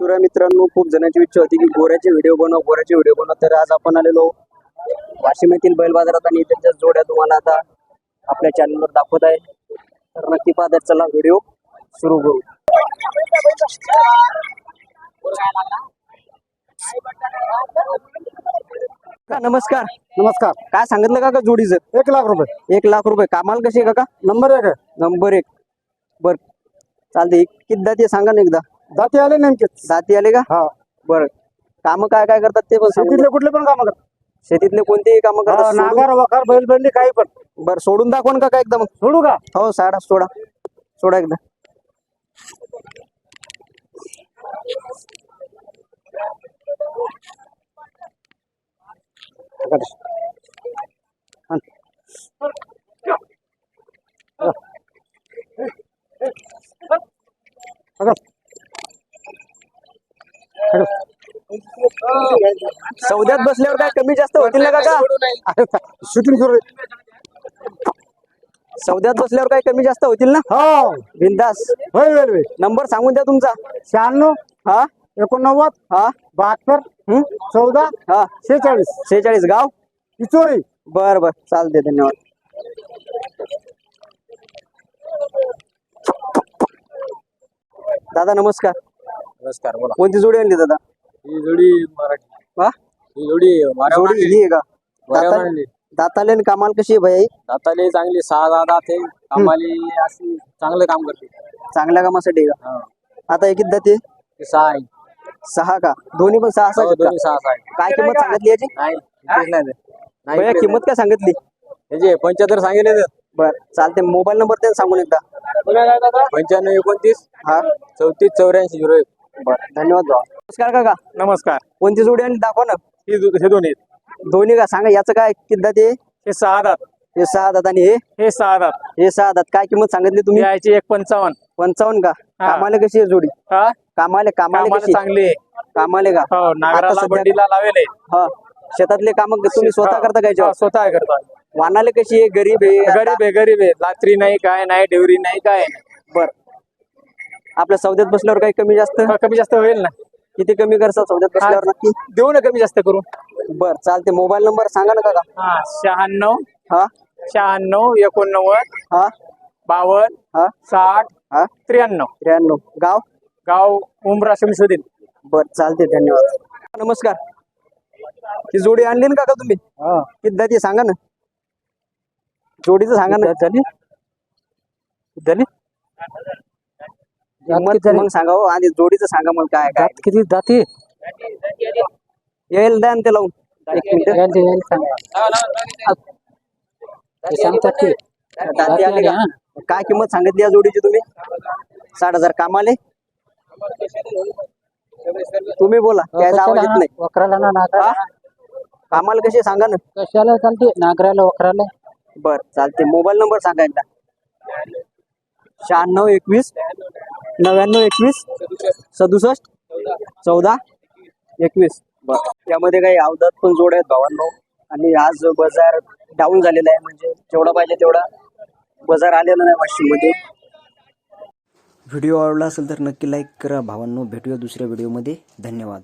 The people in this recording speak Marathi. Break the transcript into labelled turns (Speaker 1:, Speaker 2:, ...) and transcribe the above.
Speaker 1: शिवराय मित्रांनो खूप जणांची इच्छा होती की गोऱ्याचे व्हिडिओ बनव गोऱ्याचे व्हिडिओ बनव. तर आज आपण आलेलो वाशिम येथील बैल बाजारात आणि त्यांच्या जोड्या तुम्हाला आता आपल्या चॅनलवर दाखवत आहे. तर नक्की पाहत चला व्हिडिओ सुरू करू. का नमस्कार.
Speaker 2: नमस्कार.
Speaker 1: काय सांगितलं का का जोडीचं?
Speaker 2: एक लाख रुपये.
Speaker 1: एक लाख रुपये. कामाल कशी आहे काका?
Speaker 2: नंबर एक आहे.
Speaker 1: नंबर एक. बर. चालते किती दाती सांगा ना एकदा.
Speaker 2: दाते आले नेमकेच.
Speaker 1: दाती आले का?
Speaker 2: हा.
Speaker 1: बर. काम काय काय करतात ते पण
Speaker 2: शेतीतले कुठले पण काम करतात.
Speaker 1: शेतीतले कोणतेही काम
Speaker 2: हा,
Speaker 1: करतात सोडून-
Speaker 2: नांगर वखार बैलबंडी काही पण.
Speaker 1: बर सोडून दाखवा ना काका एकदम?
Speaker 2: सोडू का?
Speaker 1: हो साडा सोडा. सोडा एकदा. सौद्यात बसल्यावर काय कमी जास्त होतील ना काका?
Speaker 2: शूटिंग सुरू.
Speaker 1: सौद्यात बसल्यावर काय कमी जास्त होतील ना?
Speaker 2: हो.
Speaker 1: बिंदास.
Speaker 2: होय
Speaker 1: नंबर सांगून द्या तुमचा.
Speaker 2: शहाण्णव
Speaker 1: हा?
Speaker 2: एकोणनव्वद
Speaker 1: हा?
Speaker 2: बहात्तर
Speaker 1: हम्म?
Speaker 2: चौदा
Speaker 1: हा.
Speaker 2: शेहेचाळीस.
Speaker 1: शेहेचाळीस गाव?
Speaker 2: इचोरी.
Speaker 1: बर बर. चालते धन्यवाद. दादा नमस्कार.
Speaker 3: नमस्कार बोला.
Speaker 1: कोणती जोडी आणली दादा?
Speaker 3: ही जोडी मराठी.
Speaker 1: हा?
Speaker 3: ही जोडी
Speaker 1: ही आहे का? दाता-. दाताले आणि कामाल कशी आहे भाई?
Speaker 3: दाताले चांगली सहा दहा दात आहे. कामाली अशी चांगलं काम करते.
Speaker 1: चांगल्या कामासाठी आहे
Speaker 3: हा.
Speaker 1: का आता एकीच दाते
Speaker 3: ती सहा आहे.
Speaker 1: सहा का? दोन्ही पण सहा
Speaker 3: हो,
Speaker 1: सहा
Speaker 3: दोन्ही सहा सहा आहे
Speaker 1: काय किंमत सांगितली याची?
Speaker 3: नाही इकडेच नाही ते. नाही
Speaker 1: भैया
Speaker 3: इकडेच
Speaker 1: किंमत काय सांगितली?
Speaker 3: नाही. ह्याचे पंच्याहत्तर सांगितले
Speaker 1: बर चालते मोबाईल नंबर ते सांगून एकदा.
Speaker 3: पंच्याण्णव एकोणतीस
Speaker 1: हा?
Speaker 3: चौतीस चौऱ्याऐंशी झिरो एक.
Speaker 1: बर धन्यवाद नमस्कार काका.
Speaker 3: नमस्कार.
Speaker 1: कोणती जोडी आणि दाखवा ना.
Speaker 3: ही दो- हे दोन्ही आहेत.
Speaker 1: दोन्ही का? सांगा याचं काय किती दाते
Speaker 3: हे सहा दात.
Speaker 1: हे सहा दात आणि हे?
Speaker 3: हे सहा दात.
Speaker 1: हे सहा दात. काय किंमत सांगितली तुम्ही?
Speaker 3: यायची एक पंचावन्न.
Speaker 1: पंचावन्न का?
Speaker 3: हा.
Speaker 1: कामाले कशी आहे जोडी?
Speaker 3: हा?
Speaker 1: कामाले कामाले
Speaker 3: कामाला
Speaker 1: कशी
Speaker 3: चांगली आहे.
Speaker 1: कामाले का?
Speaker 3: हो
Speaker 1: आता
Speaker 3: नागराला
Speaker 1: सध्या-
Speaker 3: बंडीला लावेल
Speaker 1: हा. शेतातले काम तुम्ही स्वतः करता काय जेव्हा?
Speaker 3: स्वतः करता.
Speaker 1: वानाले कशी आहे? गरीब आहे?
Speaker 3: गरीब आहे गरीब आहे. लात्री नाही काय नाही डेवरी नाही काय नाही.
Speaker 1: बर. आपल्या सौद्यात बसल्यावर काही कमी जास्त?
Speaker 3: कमी जास्त होईल ना.
Speaker 1: किती कमी करतात सौद्यात बसल्यावर नक्की?
Speaker 3: देऊ ना कमी जास्त करून.
Speaker 1: बर चालते मोबाईल नंबर सांगा ना काका.
Speaker 3: हा शहाण्णव
Speaker 1: हा.
Speaker 3: शहाण्णव एकोणनव्वद
Speaker 1: हा.
Speaker 3: बावन्न
Speaker 1: हा.
Speaker 3: साठ
Speaker 1: हा.
Speaker 3: त्र्याण्णव.
Speaker 1: त्र्याण्णव. गाव?
Speaker 3: गाव उमरा संशोधित
Speaker 1: बर चालते धन्यवाद. नमस्कार. ही जोडी आणली ना काका तुम्ही? किती ती सांगा ना. जोडीचं सांगा ना. झाली? झाली? किंमत मग सांगा हो आणि जोडीचं सांगा मग काय काय.
Speaker 2: किती? जाते?
Speaker 1: येईल द्या ना ते लावून. एक मिनिट.
Speaker 2: सांगतात की
Speaker 1: दाती आले का? काय किंमत सांगितली या जोडीची तुम्ही? साठ हजार कामाले. तुम्ही बोला काय आवाज येत नाही.
Speaker 2: वखराला ना
Speaker 1: हा?
Speaker 2: नागरा
Speaker 1: कामाला कशी सांगा ना?
Speaker 2: कशाला चालते? नागराला वखराला?
Speaker 1: बर चालते. मोबाईल नंबर सांगा एकदा. शहाण्णव एकवीस नव्याण्णव एकवीस सदुसष्ट चौदा एकवीस. बर त्यामध्ये काही अवधात पण जोड आहेत भावांनो. आणि आज बाजार डाऊन झालेला आहे. म्हणजे जेवढा पाहिजे तेवढा बाजार आलेला नाही वाशिममध्ये व्हिडिओ आवडला असेल तर नक्की लाईक करा. भावांनो भेटूया दुसऱ्या व्हिडिओमध्ये धन्यवाद.